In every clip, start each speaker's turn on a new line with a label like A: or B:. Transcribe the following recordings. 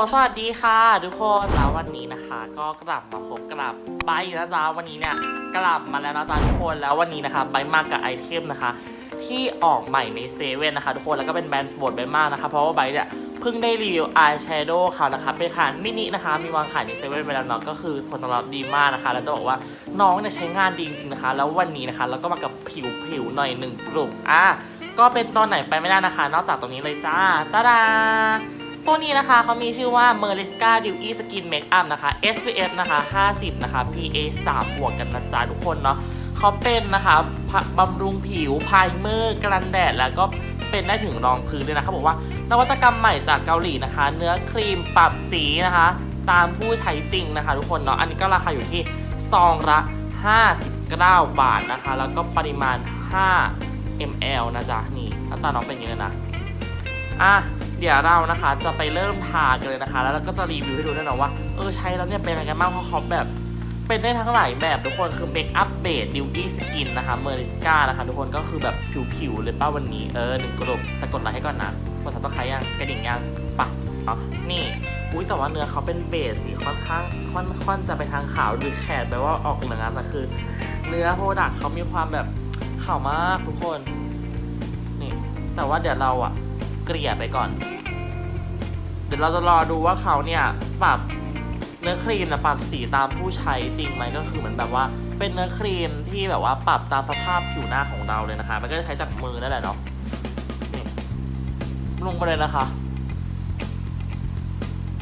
A: สวัสดีค่ะ ทุกคนแล้ววันนี้นะคะ ก็กลับมาพบกลับไบค์นะจ๊ะวันนี้เนี่ยกลับมาแล้วนะจ๊ะทุกคนแล้ววันนี้นะคะไบมากับไอเทมนะคะ ที่ออกใหม่ในเซเว่นนะคะทุกคนแล้วก็เป็นแบรนด์โปรดไบมากนะคะ เพราะว่าไบเนี่ยเพิ่งได้รีวิวอายแชโดว์ค่ะนะคะเป็นขนาดมินินะคะ มีวางขายในเซเว่นไปแล้วเนาะก็คือผลตอบรับดีมากนะคะ แล้วจะบอกว่าน้องเนี่ยใช้งานดีจริงๆนะคะ แล้ววันนี้นะคะเราก็มากับผิวผิวหน่อยหนึ่งกลุ่มอะก็เป็นตอนไหนไปไม่ได้นะคะ นอกจากตรงนี้เลยจ้าตาดา ตัวนี้นะคะเขามีชื่อว่า m e r l i s c a Dewy Skin Makeup นะคะ SPF นะคะ 50 นะคะ PA 3 บวกกันนะจ๊ะทุกคนเนาะเขาเป็นนะคะบำรุงผิวพายเมอร์กันแดด แล้วก็เป็นได้ถึงรองพื้นด้วยนะเขาบอกว่านวัตกรรมใหม่จากเกาหลีนะคะ เนื้อครีมปรับสีนะคะ ตามผู้ใช้จริงนะคะ ทุกคนเนาะอันนี้ก็ราคาอยู่ที่ซองละ59 บาทนะคะ แล้วก็ปริมาณ 5 ml นะจ๊ะนี่หน้าตาน้องเป็นย่างนี้เลยนะ อะเดี๋ยวเรานะคะจะไปเริ่มทากันเลยนะคะ แล้วเราก็จะรีวิวให้ดูด้วยนะว่าเออใช้แล้วเนี่ยเป็นอะไรกันบ้างเพราะเขาแบบเป็นได้ทั้งหลายแบบทุกคนคือเมคอัพเบสดิวกี้สกินนะคะเมอริสกานะคะทุกคนก็คือแบบผิวๆเลยป้าวันนี้เออหนึ่งกระดกแต่กดไลค์ให้ก่อนนะกดซับสไครต์ยังกระดิ่งยังปะอ๋อนี่อุ้ยแต่ว่าเนื้อเขาเป็นเบสสีค่อนข้างค่อนค่อนจะไปทางขาวหรือแขดแปลว่าออกเหลืองแต่คือ เนื้อโปรดักเขามีความแบบขาวมากทุกคนนี่แต่ว่าเดี๋ยวเราอะ กลี่ยไปก่อน เดี๋ยวเราจะรอดูว่าเขาเนี่ยปรับเนื้อครีมนะปรับสีตามผู้ใช้จริงไหมก็คือเหมือนแบบว่าเป็นเนื้อครีมที่แบบว่าปรับตามสภาพผิวหน้าของเราเลยนะคะ มันก็จะใช้จากมือนั่นแหละเนาะนี่ลงไปเลยนะคะ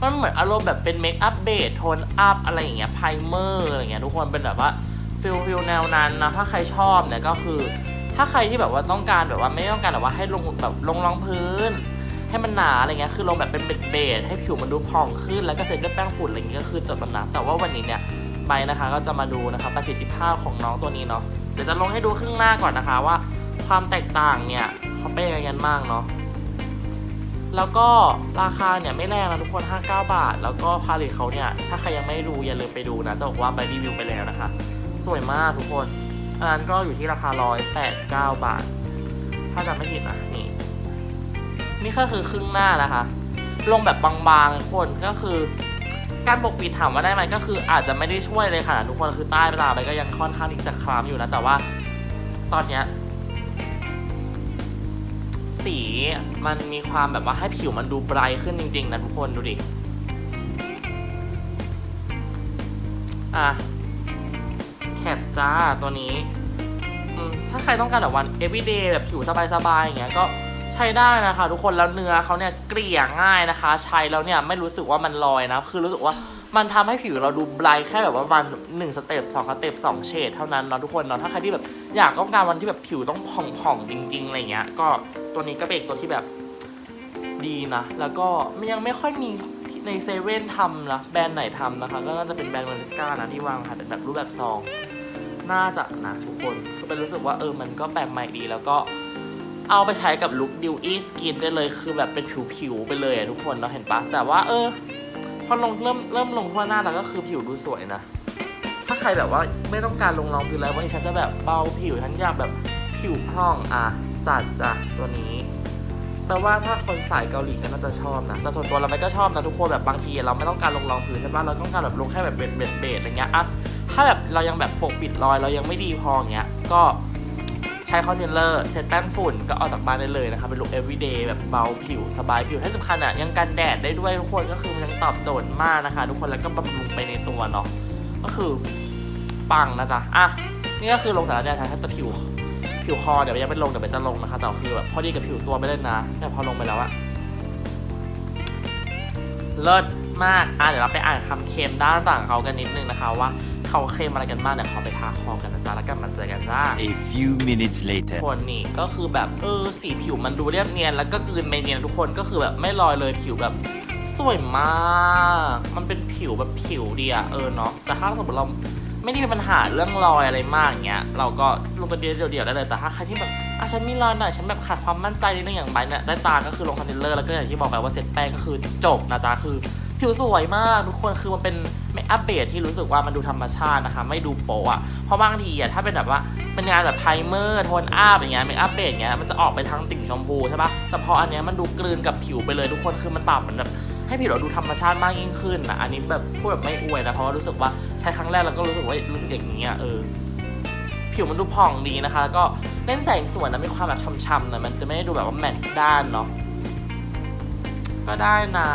A: มันเหมือนอารมณ์แบบเป็นเมคอัพเบสโทนอัพอะไรอย่างเงี้ยไพรเมอร์อะไรอย่างเงี้ยทุกคนเป็นแบบว่าฟิลฟิลแนวนั้นนะถ้าใครชอบเนี่ยก็คือ ถ้าใครที่แบบว่าต้องการแบบว่าไม่ต้องการแบบว่าให้ลงแบบลงรองพื้น ให้มันหนาอะไรเงี้ยคือลงแบบเป็นเบดๆให้ผิวมันดูผ่องขึ้นแล้วก็เซ็ตด้วยแป้งฝุ่นอะไรเงี้ยก็คือจบแล้วนะแต่ว่าวันนี้เนี่ยไปนะคะก็จะมาดูนะคะประสิทธิภาพของน้องตัวนี้เนาะเดี๋ยวจะลงให้ดูครึ่งหน้าก่อนนะคะว่า ความแตกต่างเนี่ยเขาเป็นยังไงกันบ้างเนาะแล้วก็ราคาเนี่ยไม่แรงนะทุกคน 59 บาท แล้วก็ผลิตเขาเนี่ย ถ้าใครยังไม่ดูอย่าลืมไปดูนะ จะบอกว่าไปรีวิวไปแล้วนะคะ สวยมากทุกคน อันนั้นก็อยู่ที่ราคา 189 บาท ถ้าจำไม่ผิดนะนี่ นี่ก็คือครึ่งหน้านะคะ ลงแบบบางๆทุกคนก็คือ การปกปิดถามว่าได้ไหมก็คืออาจจะไม่ได้ช่วยเลยค่ะ ทุกคนคือใต้ตาไปก็ยังค่อนข้างที่จะคล้ำอยู่นะแต่ว่าตอนเนี้ยสีมันมีความแบบว่าให้ผิวมันดูไบรท์ขึ้นจริง ๆ นะทุกคนดูดิ อะ แคปจ้าตัวนี้ ถ้าใครต้องการแบบวัน everyday แบบผิวสบายๆอย่างเงี้ยก็ใช้ได้นะคะ ทุกคนแล้วเนื้อเขาเนี่ยเกลี่ยง่ายนะคะ ใช้แล้วเนี่ยไม่รู้สึกว่ามันลอยนะ คือรู้สึกว่ามันทำให้ผิวเราดูไบรท์แค่แบบว่าวันหนึ่งสเต็ปสองสเต็ปสองเฉดเท่านั้นเนาะทุกคนเนาะถ้าใครที่แบบอยากต้องการวันที่แบบผิวต้องผ่องๆจริงๆอะไรเงี้ยก็ตัวนี้ก็เป็นตัวที่แบบดีนะ แล้วก็ยังไม่ค่อยมี ในเซเว่นทำนะแบรนด์ไหนทำนะคะ ก็น่าจะเป็นแบรนด์เวนิสกานะที่วางขายเป็นแบบรูปแบบซอง น่าจะนะทุกคนคือเป็นรู้สึกว่าเออมันก็แปลกใหม่ดีแล้วก็เอาไปใช้กับลุคดิวอี้สกินได้เลยคือแบบเป็นผิวๆไปเลยอะทุกคนเราเห็นปะแต่ว่าเออพอลงเริ่มเริ่มลงทั่วหน้าแล้วก็คือผิวดูสวยนะ ถ้าใครแบบว่าไม่ต้องการลงรองพื้นแล้ววันนี้ฉันจะแบบเบาผิวฉันอยากแบบผิวพร่องอะจัดจ้ะตัวนี้ แปลว่าถ้าคนสายเกาหลีก็น่าจะชอบนะ แต่ส่วนตัวเราไม่ก็ชอบนะทุกคนแบบบางทีเราไม่ต้องการลงรองพื้นใช่ปะเราต้องการแบบลงแค่แบบเบดเบดเบดอะไรเงี้ยอะถ้าแบบเรายังแบบปกปิดรอยเรายังไม่ดีพออย่างเงี้ย ก็ใช้คอนซีลเลอร์เซ็ตแป้งฝุ่นก็เอาจากบ้านได้เลยนะคะเป็นลุค everyday แบบเบาผิวสบายผิวที่สำคัญอะยังกันแดดได้ด้วยทุกคนก็คือมันยังตอบโจทย์มากนะคะ ทุกคนแล้วก็บำรุงไปในตัวเนาะก็คือปังนะจ๊ะอะนี่ก็คือลงแต่ละเนี่ยถ้าจะผิว ผิวคอเดี๋ยวยังไม่ลงเดี๋ยวไปจะลงนะคะแต่คือแบบพอดีกับผิวตัวไม่เล่นนะแต่พอลงไปแล้วอะเลิศมากอะเดี๋ยวเราไปอ่านคำเค็มด้านต่างเขากันนิดนึงนะคะว่าเขาเค็มอะไรกันบ้างเดี๋ยวขอไปทาคอกันนะจ๊ะแล้วกันมาเจอกันจ้า
B: A few minutes later.
A: คนนี่ก็คือแบบเออสีผิวมันดูเรียบเนียน แล้วก็กลืนไปเนียนทุกคนก็คือแบบไม่ลอยเลยผิวแบบสวยมาก มันเป็นผิวแบบผิวดีอะเออเนาะแต่ถ้าสมมติเรา ไม่ได้มีปัญหาเรื่องรอยอะไรมากอย่างเงี้ยเราก็ลงไปเดียวเดียวๆได้เลยแต่ถ้าใครที่แบบอะฉันมีรอยหน่อยฉันแบบขาดความมั่นใจนิดนึงอย่างไบเนี่ยได้ตาก็คือลงคอนซีลเลอร์แล้วก็อย่างที่บอกไปว่าเซ็ตแป้งก็คือจบนะจ๊ะคือผิวสวยมากทุกคนคือมันเป็นเมคอัพเบสที่รู้สึกว่ามันดูธรรมชาตินะคะไม่ดูโป๊ะอะเพราะบางทีอะถ้าเป็นแบบว่าเป็นงานแบบไพรเมอร์โทนอัพอย่างเงี้ยเมคอัพเบสอย่างเงี้ยมันจะออกไปทางติ่งชมพูใช่ปะแต่พออันเนี้ยมันดูกลืนกับผิวไปเลยทุกคนคือมันปรับเหมือนแบบให้ผิวเราดูธรรมชาติมากยิ่งขึ้นนะอันนี้แบบพูดแบบไม่อวยนะเพราะว่ารู้สึกว่า ช้ครั้งแรกแล้วก็รู้สึกว่ารู้สึกอย่างนี้อะเออผิวมันดูผ่องดีนะคะ แล้วก็เล่นแสงสวนนะมีความแบบช่ำๆน่ยมันจะไม่ได้ดูแบบว่าแมตต์ด้านเนาะก็ได้นะ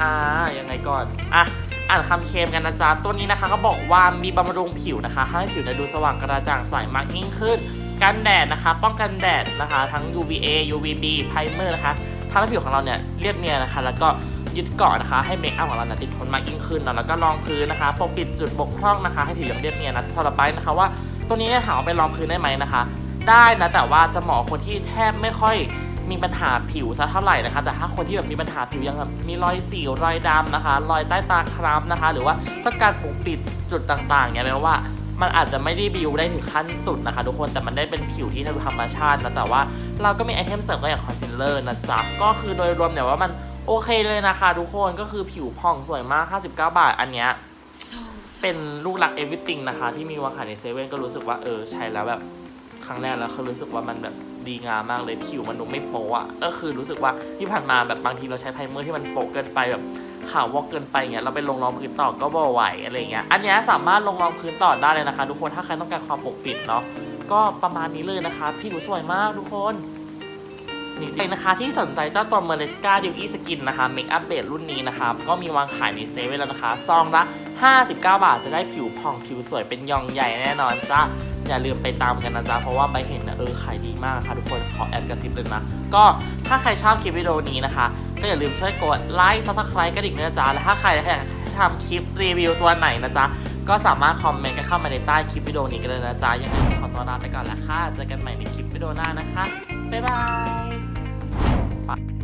A: อ่ายังไงก่อนอะอ่านคำเคลมกันนะจ๊ะตัวนี้นะคะเขาบอกว่ามีบำรุงผิวนะคะให้ผิวเนี่ยดูสว่างกระจ่างใสมากยิ่งขึ้นกันแดดนะคะ ป้องกันแดดนะคะ ทั้ง UVA UVB ไพรเมอร์นะคะทำให้ผิวของเราเนี่ยเรียบเนียนนะคะ แล้วก็ ยึดเกาะนะคะ ให้เมคอัพของเราเนี่ยติดทนมากยิ่งขึ้นเนอะแล้วก็รองพื้นนะคะปกปิดจุดบกพร่องนะคะ ให้ผิวยังเรียบเนียนนะสำหรับไปนะคะว่าตัวนี้ถามว่าไปรองพื้นได้ไหมนะคะ ได้นะแต่ว่าจะเหมาะคนที่แทบไม่ค่อยมีปัญหาผิวซะเท่าไหร่นะคะ แต่ถ้าคนที่แบบมีปัญหาผิวยังแบบมีรอยสิวรอยดำนะคะ รอยใต้ตาคล้ำนะคะ หรือว่าต้องการปกปิดจุดต่างๆเนี่ยแปลว่ามันอาจจะไม่ได้บิวได้ถึงขั้นสุดนะคะ ทุกคนแต่มันได้เป็นผิวที่ธรรมชาตินะแต่ว่าเราก็มีไอเทมเสริมก็อย่างคอนซีลเลอร์นะจ๊ะก็คือโดยรวมเนี่ยว่ามัน โอเคเลยนะคะทุกคนก็คือผิวผ่องสวยมาก 59 บาท อันเนี้ยเป็นลูกรักเอวิติงนะคะ ที่มีวางขายในเซเว่นก็รู้สึกว่าเออใช้แล้วแบบครั้งแรกแล้วคือรู้สึกว่ามันแบบดีงามมากเลยผิวมันดูไม่โป๊ะอะก็คือรู้สึกว่าที่ผ่านมาแบบบางทีเราใช้ไพรเมอร์ที่มันโป๊ะเกินไปแบบขาววอกเกินไปเงี้ยเราไปลงรองพื้นต่อก็บ่ไหวอะไรเงี้ยอันนี้สามารถลงรองพื้นต่อได้เลยนะคะ ทุกคนถ้าใครต้องการความปกปิดเนาะก็ประมาณนี้เลยนะคะ ผิวสวยมากทุกคน นี่จริงนะคะที่สนใจเจ้าตัวเมเลสกาดิวอีสกินนะคะเมคอัพเบสรุ่นนี้นะคะก็มีวางขายในเซเว่นแล้วนะคะ ซองละ 59 บาทจะได้ผิวผ่องผิวสวยเป็นยองใหญ่แน่นอนจ้าอย่าลืมไปตามกันนะจ๊ะ เพราะว่าใบเห็นนะเออขายดีมากค่ะทุกคนขอแอบกระซิบเลยนะ ก็ถ้าใครชอบคลิปวิดีโอนี้นะคะ ก็อย่าลืมช่วยกดไลค์ซับสไครต์กระดิ่งด้วยนะจ๊ะ และถ้าใครอยากทำคลิปรีวิวตัวไหนนะจ๊ะ ก็สามารถคอมเมนต์กันเข้ามาในใต้คลิปวิดีโอนี้กันเลยนะจ๊ะยังไงก็ขอตัวลาไปก่อนละค่ะเจอกันใหม่ในคลิปวิดีโอหน้านะคะบ๊ายบาย 様。